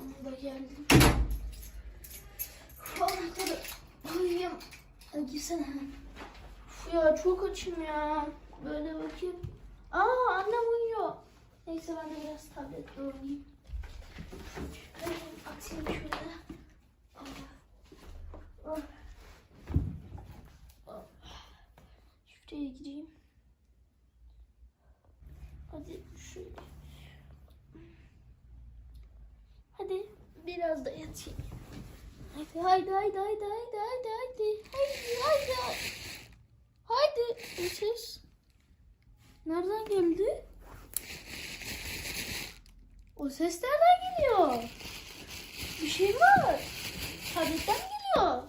Sonunda geldim. Uyuyayım. Hadi girsene. Ya çok açım ya. Böyle bakayım. Aa annem uyuyor. Neyse ben de biraz tabletle oynayayım. Atayım şöyle. Ah. Ah. Şuraya gireyim. Hadi şöyle. Hadi biraz da yatayım. Hadi haydi haydi haydi haydi haydi haydi. Haydi haydi. Haydi. Bu ses. Nereden geldi? O ses nereden geliyor? Bir şey var. Tabletten geliyor.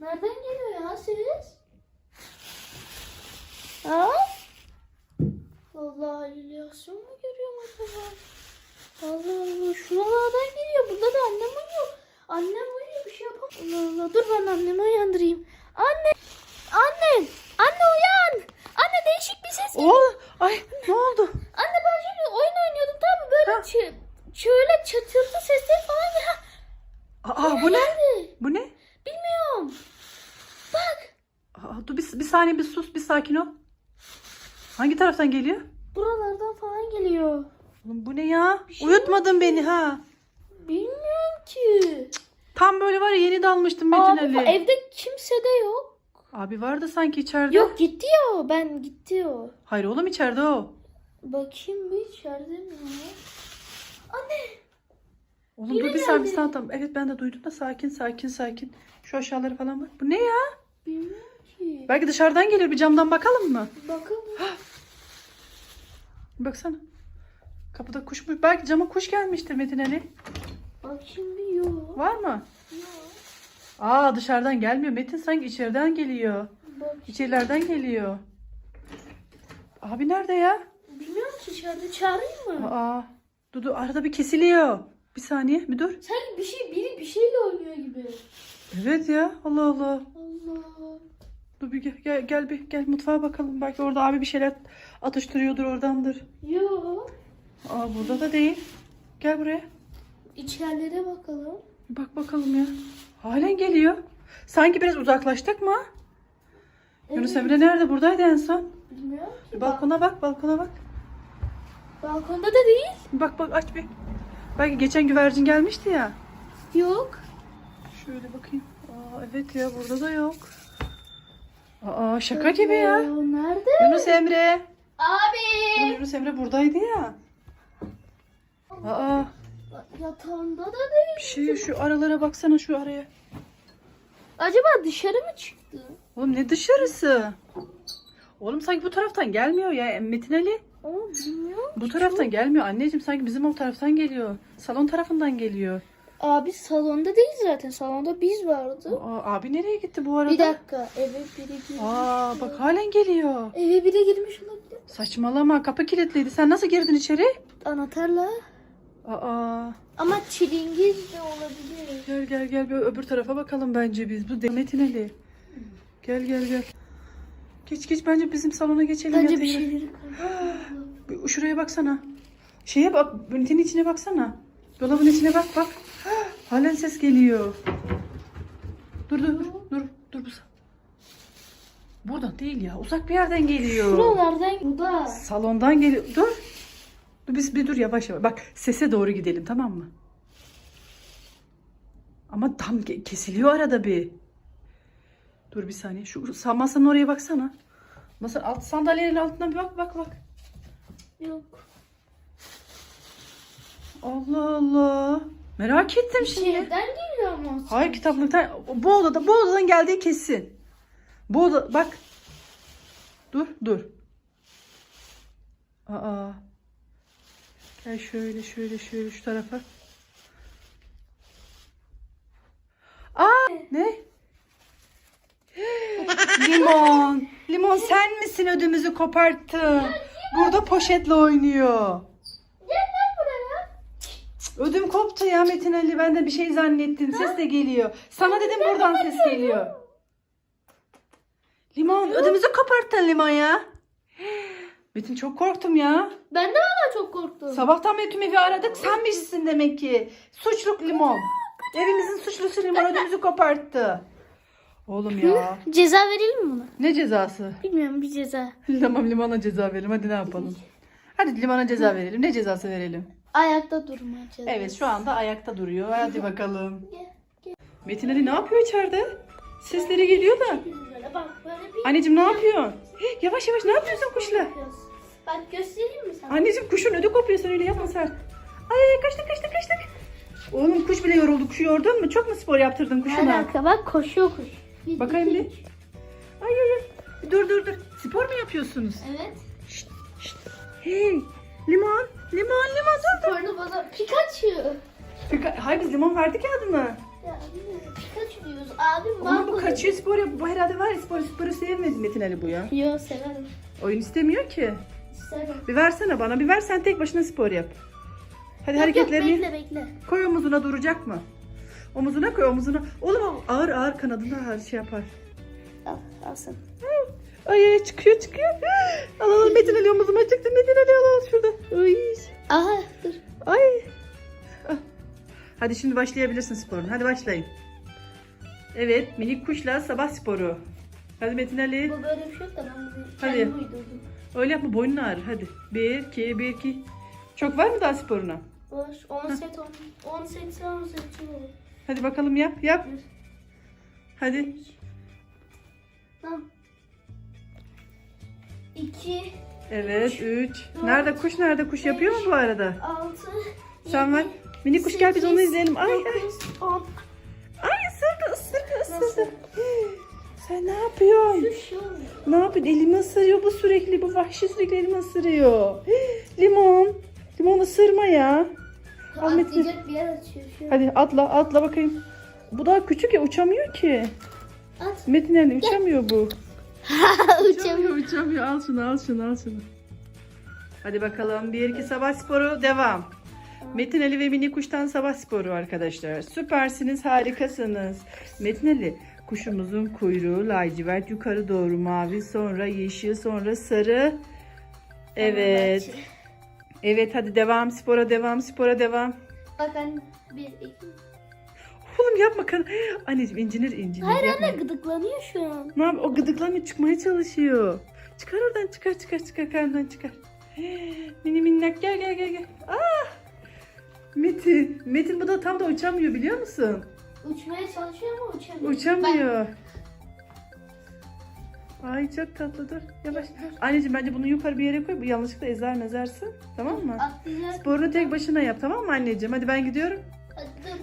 Nereden geliyor ya ses? Ha? Vallahi halüsinasyon mu görüyorum acaba? Allah Allah şuralardan geliyor. Burada da annem uyuyor. Annem uyuyor bir şey yapamam. Allah Allah dur ben annemi uyandırayım. Anne! Anne! Anne uyan! Anne değişik bir ses geliyor. Oğlum ay ne oldu? Anne ben şimdi oyun oynuyordum tabii böyle Ha. çı- şöyle çatırtı sesler falan ya. Aa bu ne? Geldi. Bu ne? Bilmiyorum. Bak Aa, dur bir, bir saniye bir sus bir sakin ol. Hangi taraftan geliyor? buralardan falan geliyor. Oğlum bu ne ya? şey Uyutmadın beni ha. Bilmiyorum böyle var ya yeni dalmıştım Metin Abi Ali. evde kimse de yok. Abi vardı sanki içeride. Yok gitti ya. Ben gitti o. Hayır oğlum içeride o. Bakayım bir içeride mi? Anne. Oğlum Yine dur bir saniye bir geldi. saniye tamam. Evet ben de duydum da sakin sakin sakin. Şu aşağıları falan bak. Bu ne ya? Bilmiyorum ki. Belki dışarıdan geliyor bir camdan bakalım mı? Bakalım. Baksana. Kapıda kuş mu? Belki cama kuş gelmiştir Metin Ali. Bakayım bir yok. Var mı? Yok. Aa dışarıdan gelmiyor. Metin sanki içeriden geliyor. Bak. İçerilerden geliyor. Abi nerede ya? Bilmiyorum ki içeride çağırayım mı? Aa. Dudu arada bir kesiliyor. Bir saniye bir dur. Sanki bir şey biri bir şeyle oynuyor gibi. Evet ya Allah Allah. Allah. Dur bir gel, gel, gel bir gel mutfağa bakalım. Belki orada abi bir şeyler atıştırıyordur oradandır. Yok. Aa burada da değil. Gel buraya. İçerilere bakalım. Bir bak bakalım ya. Halen geliyor. Sanki biraz uzaklaştık mı? Yunus Evet. Emre nerede? Buradaydı en son. Bilmiyorum ki. Balkona bak, balkona bak. Balkonda da değil. Bak bak aç bir. Belki geçen güvercin gelmişti ya. Yok. Şöyle bakayım. Aa evet ya burada da yok. Aa şaka gibi ya. Nerede? Yunus Emre. Abi. Yunus Emre buradaydı ya. Aa Yatağında da değil. bir şey şu aralara baksana şu araya. Acaba dışarı mı çıktı? Oğlum ne dışarısı? Oğlum sanki bu taraftan gelmiyor ya Metin Ali. Ama bilmiyorum. Bu taraftan gelmiyor anneciğim sanki bizim o taraftan geliyor. Salon tarafından geliyor. Abi salonda değil zaten. Salonda biz vardı. Aa, abi nereye gitti bu arada? Bir dakika. Eve biri girmiş. Aa bak halen geliyor. Eve biri girmiş olabilir. Saçmalama kapı kilitliydi. Sen nasıl girdin içeri? Anahtarla. Aa Ama çilingiz de olabilir. gel gel gel bir öbür tarafa bakalım bence biz. Bu de- Metin Ali. Gel gel gel. Geç geç bence bizim salona geçelim. Bence bir şeyleri karıştırdı. Bir Şuraya baksana. Şeye bak, ünitenin içine baksana. Dolabın içine bak bak. Halen ses geliyor. Dur dur dur dur dur bu. Buradan değil ya. Uzak bir yerden geliyor. Şuralardan burada. Salondan geliyor. Dur. Biz bir dur yavaş yavaş. Bak sese doğru gidelim tamam mı? Ama tam ke- kesiliyor arada bir. Dur bir saniye. Şu sa- masanın oraya baksana. Masa alt sandalyenin altına bir bak bak bak. Yok. Allah Allah. Merak ettim şimdi. Şeyden geliyor ama. Hayır kitaplıktan bu odada bu odadan geldiği kesin. Bu oda bak. Dur dur. Aa. Gel şöyle şöyle şöyle şu tarafa. Aa ne? Limon. Limon sen misin ödümüzü koparttın? Burada poşetle oynuyor. Gel buraya. Ödüm koptu ya Metin Ali. Ben de bir şey zannettim. Ses de geliyor. Sana dedim buradan ses geliyor. Limon ödümüzü koparttın limon ya. Metin çok korktum ya. Ben de valla çok korktum. Sabahtan beri tüm evi aradık. Sen misin demek ki. Suçluk limon. Evimizin suçlusu limon ödümüzü koparttı. Oğlum ya. Ceza verelim mi buna? Ne cezası? Bilmiyorum bir ceza. tamam limona ceza verelim. Hadi ne yapalım? Hadi limona ceza verelim. Ne cezası verelim? Ayakta durma ceza. Evet şu anda ayakta duruyor. Hadi bakalım. Metin Ali ne yapıyor içeride? Sesleri geliyor da. Böyle bak böyle bir... Anneciğim ne yapıyorsun? Hih, Yavaş yavaş ne yapıyorsun kuşla? Bak göstereyim mi sana? Anneciğim kuşun ödü kopuyor sen öyle yapma sen. Ay kaçtık kaçtık kaçtık. Oğlum kuş bile yoruldu. Kuşu yordun mu? Çok mu spor yaptırdın kuşuna? alaka bak koşuyor kuş. Bir, Bakayım bir. Ay ay ay. Dur dur dur. Spor mu yapıyorsunuz? Evet. Hey limon limon limon dur dur. Sonra bana Pikachu. Pika- Hayır biz limon verdik ya adını. Pikachu diyoruz. Abim Ama bu kaçıyor spor. Bu herhalde var ya spor sporu sevmedi Metin Ali bu ya. Yo severim. Oyun istemiyor ki. İsterim. Bir versene bana. Bir ver sen tek başına spor yap. Hadi Yok, hareketlerini Yok, bekle bekle. koy omuzuna duracak mı? Omuzuna koy omuzuna. Oğlum ağır ağır kanadında ağır şey yapar. Al, al sen. Ay ay çıkıyor çıkıyor. Al al Metin Ali omuzuma çıktı. Metin Ali al al şurada. Ay. Aha dur. Ay. Hadi şimdi başlayabilirsin sporun. Hadi başlayın. Evet minik kuşla sabah sporu. Hadi Metin Ali. Bu böyle bir şey yok da ben bunu Hadi. kendim uydurdum. Öyle yapma boynun ağrır. Hadi. Bir, iki, bir, iki. Çok var mı daha sporuna? Boş. 10 set 10. 10 set 10 set olur. Hadi bakalım yap yap. Hadi. Tamam. 2 Evet üç. Nerede kuş nerede kuş yapıyor mu bu arada? 6 Sen ver. Minik kuş gel biz onu izleyelim. Ay ay. 10 Ay ısırdı ısırdı ısırdı. Sen ne yapıyorsun? Ne yapıyorsun? Elimi ısırıyor bu sürekli. Bu vahşi sürekli elimi ısırıyor. Limon. Limon ısırma ya. Ahmet? Atlayacak bir yer açıyor şu. Hadi atla atla bakayım. Bu daha küçük ya uçamıyor ki. At. Metin Ali uçamıyor bu. Uçamıyor. uçamıyor. Al şunu al şunu al şunu. Hadi bakalım. Bir iki sabah sporu devam. Metin Ali ve Mini Kuş'tan sabah sporu arkadaşlar. Süpersiniz, harikasınız. Metin Ali, kuşumuzun kuyruğu lacivert yukarı doğru mavi, sonra yeşil, sonra sarı. Evet. Evet hadi devam spora devam spora devam. Bak anne. 1 2. Oğlum yapma kan. Anneciğim incinir incinir Hayır yapma. anne gıdıklanıyor şu an. Ne yap? O gıdıklanıyor çıkmaya çalışıyor. Çıkar oradan çıkar çıkar çıkar karnından çıkar. Mini minnak gel gel gel gel. Ah! Metin. Metin bu da tam da uçamıyor biliyor musun? Uçmaya çalışıyor ama uçamıyor. Uçamıyor. Ay çok tatlı dur. Yavaş. Anneciğim bence bunu yukarı bir yere koy. Bu yanlışlıkla ezer mezersın. Tamam mı? Atlayacak. Sporunu tek başına yap tamam mı anneciğim? Hadi ben gidiyorum.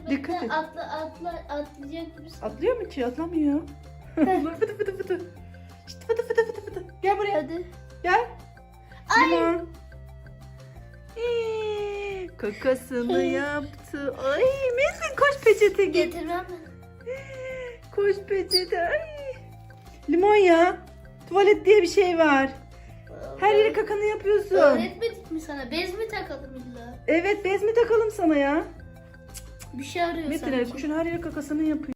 Dur, Dikkat et. Atla atla atlayacak gibisin. Atlıyor mu ki? Atlamıyor. fıtı fıtı fıtı. Şşt, fıtı fıtı fıtı fıtı. Gel buraya. Hadi. Gel. Limon. Ee, Kakasını yaptı. Ay Metin koş peçete git. Getirmem. Koş peçete. Ay. Limon ya. Tuvalet diye bir şey var. Her yere kakanı yapıyorsun. Öğretmedik mi sana? Bez mi takalım illa? Evet bez mi takalım sana ya? Bir şey arıyor Metin sanki. Ali kuşun her yere kakasını yapıyor.